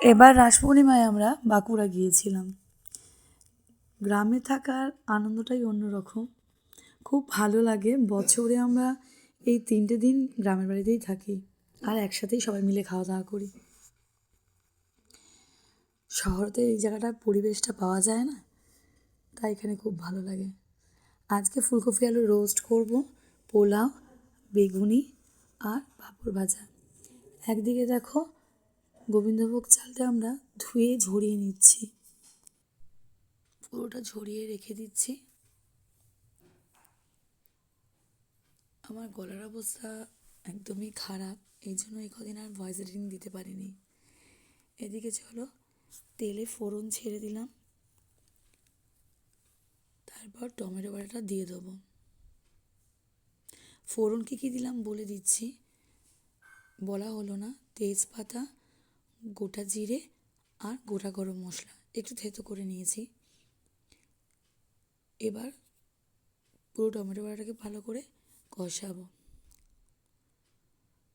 এবার রাস পূর্ণিমায় আমরা বাঁকুড়া গিয়েছিলাম। গ্রামে থাকার আনন্দটাই অন্যরকম। খুব ভালো লাগে, বছরে আমরা এই তিনটে দিন গ্রামের বাড়িতেই থাকি আর একসাথেই সবাই মিলে খাওয়া দাওয়া করি। শহরতে এই জায়গাটার পরিবেশটা পাওয়া যায় না, তাই এখানে খুব ভালো লাগে। আজকে ফুলকপি আলু রোস্ট করব, পোলাও, বেগুনি আর পাঁপড় ভাজা। একদিকে দেখো গোবিন্দভোগ চালটা আমরা ধুয়ে ঝরিয়ে নিচ্ছি। পুরোটা ঝরিয়ে রেখে দিচ্ছি। আমার গলার অবস্থা একদমই খারাপ, এই জন্য এই কদিন আর ভয়েস রিডিং দিতে পারিনি। এদিকে চলো, তেলে ফোড়ন ছেড়ে দিলাম। তারপর টমেটো বাটাটা দিয়ে দেবো। ফোড়ন কী কী দিলাম বলে দিচ্ছি। বলা হলো না, তেজপাতা গোটা জিরে আর গোটা গরম মশলা একটু থেতো করে নিয়েছি। এবার পুরো টমেটো বাটাটাকে ভালো করে কষাবো।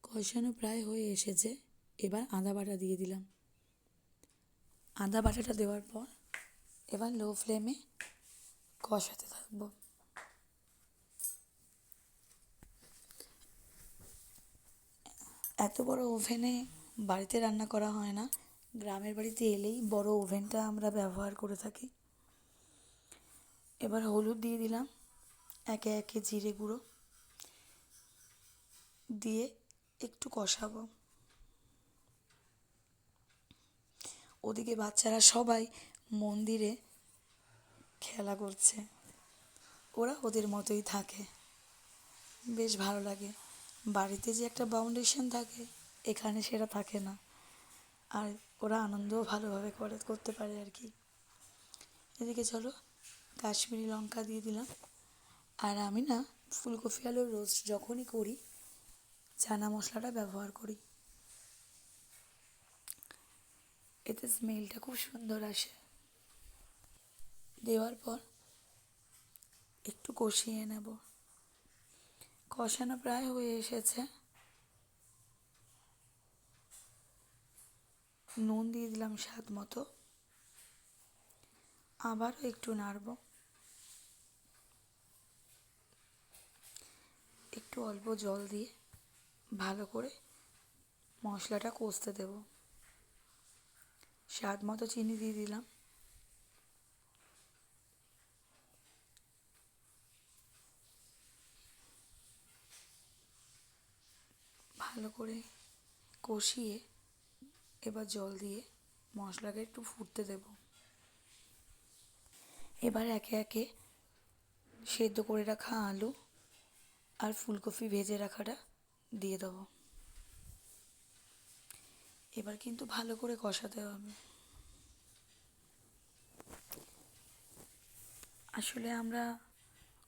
কষানো প্রায় হয়ে এসেছে। এবার আদা বাটা দিয়ে দিলাম। আদা বাটাটা দেওয়ার পর এবার লো ফ্লেমে কষাতে থাকব। এত বড় ওভেনে বাড়িতে রান্না করা হয় না। গ্রামের বাড়িতে এলেই বড় ওভেনটা আমরা ব্যবহার করে থাকি। এবার হলুদ দিয়ে দিলাম একে একে জিরে গুঁড়ো দিয়ে একটু কষাবো। ওদিকে বাচ্চারা সবাই মন্দিরে খেলা করছে। ওরা ওদের মতোই থাকে। বেশ ভালো লাগে। বাড়িতে যে একটা বাউন্ডেশন থাকে এখানে সেটা থাকে না। আর ওরা আনন্দও ভালোভাবে করে, করতে পারে আর কি। এদিকে চলো, কাশ্মীরি লঙ্কা দিয়ে দিলাম। আর আমি না ফুলকপি আলুর রোস্ট যখনই করি, চানা মশলাটা ব্যবহার করি। এতে স্মেলটা খুব সুন্দর আসে। দেওয়ার পর একটু কষিয়ে নেব। কষানো প্রায় হয়ে এসেছে। নুন দিয়ে দিলাম স্বাদ মতো। আবারও একটু নাড়ব। একটু অল্প জল দিয়ে ভালো করে মশলাটা কষতে দেব। স্বাদ মতো চিনি দিয়ে দিলাম। ভালো করে কষিয়ে এবার জল দিয়ে মশলাকে একটু ফুটতে দেব। এবার একে একে সেদ্ধ করে রাখা আলু আর ফুলকপি ভেজে রাখাটা দিয়ে দেবো। এবার কিন্তু ভালো করে কষাতে হবে। আসলে আমরা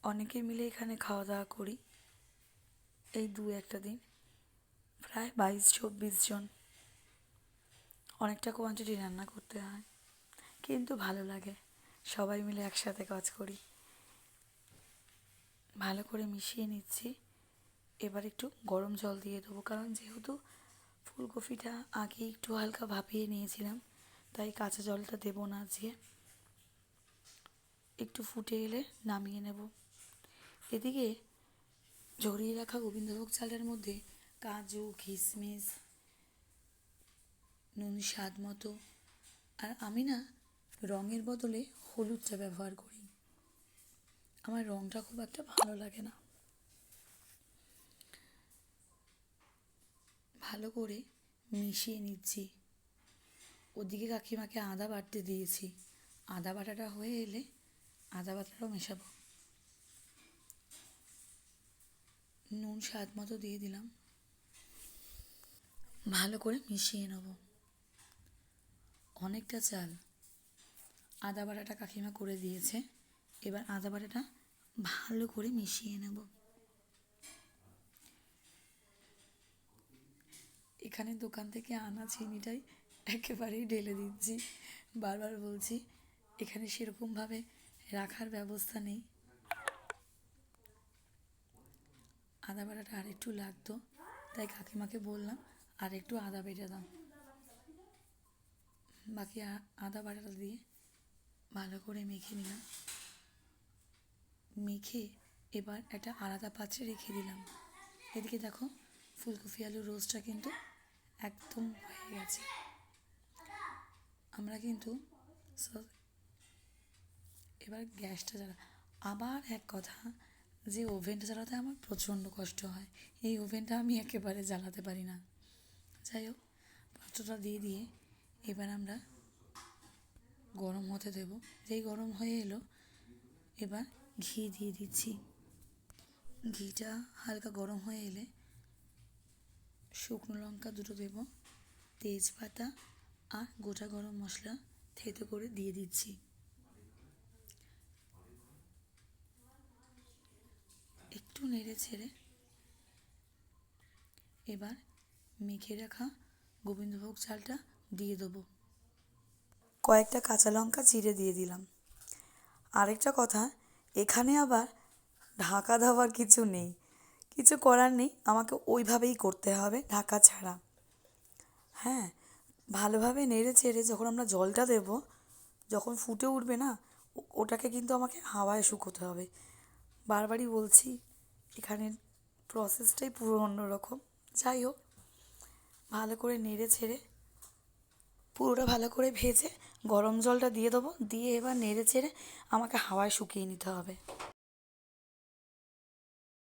অনেকে মিলে এখানে খাওয়া দাওয়া করি। এই দু একটা দিন, প্রায় বাইশ, চব্বিশ জন। অনেকটা কোয়ান্টিটি রান্না করতে হয়। কিন্তু ভালো লাগে। সবাই মিলে একসাথে কাজ করি। ভালো করে মিশিয়ে নিচ্ছি। এবার একটু গরম জল দিয়ে দেবো। কারণ যেহেতু ফুলকপিটা আগে একটু হালকা ভাপিয়ে নিয়েছিলাম, তাই কাঁচা জলটা দেবো না আজকে। একটু ফুটে এলে নামিয়ে নেব। এদিকে জড়িয়ে রাখা গোবিন্দভোগ চালের মধ্যে কাজু, কিশমিশ নুন স্বাদ মতো। আর আমি না রঙের বদলে হলুদটা ব্যবহার করি। আমার রঙটা খুব একটা ভালো লাগে না। ভালো করে মিশিয়ে নিচ্ছি। ওদিকে কাকিমাকে আদা বাটতে দিয়েছি। আদা বাটাটা হয়ে এলে আদা বাটাটাও মেশাবো। নুন স্বাদ মতো দিয়ে দিলাম। ভালো করে মিশিয়ে নেব। অনেকটা চাল। আদা বাটাটা কাকিমা করে দিয়েছে। এবার আদা বাটাটা ভালো করে মিশিয়ে নেব। এখানে দোকান থেকে আনা চিনিটাই একেবারেই ঢেলে দিচ্ছি। বারবার বলছি, এখানে সেরকমভাবে রাখার ব্যবস্থা নেই। আদা বাটাটা আর একটু লাগতো, তাই কাকিমাকে বললাম আর একটু আদা বেটে দাও। বাকি আদা বাটাটা দিয়ে ভালো করে মেখে নিলাম। মেখে এবার একটা আলাদা পাত্রে রেখে দিলাম। এদিকে দেখো ফুলকপি আলু রোস্টটা কিন্তু একদম হয়ে গেছে। আমরা কিন্তু এবার গ্যাসটা জ্বালা আবার এক কথা, যে ওভেনটা জ্বালাতে আমার প্রচণ্ড কষ্ট হয়। এই ওভেনটা আমি একেবারে জ্বালাতে পারি না। যাই হোক, পাত্রটা দিয়ে দিয়ে এবার আমরা গরম হতে দেব। যেই গরম হয়ে এলো, এবার ঘি দিয়ে দিচ্ছি। ঘিটা হালকা গরম হয়ে এলে শুকনো লঙ্কা দুটো দেব, তেজপাতা আর গোটা গরম মশলা থেতো করে দিয়ে দিচ্ছি। একটু নেড়ে ছেড়ে এবার মেখে রাখা গোবিন্দভোগ চালটা দিয়ে দেবো। কয়েকটা কাঁচা লঙ্কা চিড়ে দিয়ে দিলাম। আরেকটা কথা, এখানে আবার ঢাকা দেওয়ার কিছু নেই। কিছু করার নেই, আমাকে ওইভাবেই করতে হবে ঢাকা ছাড়া। হ্যাঁ ভালোভাবে নেড়ে চেড়ে যখন আমরা জলটা দেব, যখন ফুটে উঠবে না ওটাকে কিন্তু আমাকে হাওয়ায় শুকোতে হবে। বারবারই বলছি, এখানের প্রসেসটাই পুরো অন্যরকম। যাই হোক, ভালো করে নেড়ে ছেড়ে পুরোটা ভালো করে ভেজে গরম জলটা দিয়ে দেবো। দিয়ে এবার নেড়ে চেড়ে আমাকে হাওয়ায় শুকিয়ে নিতে হবে।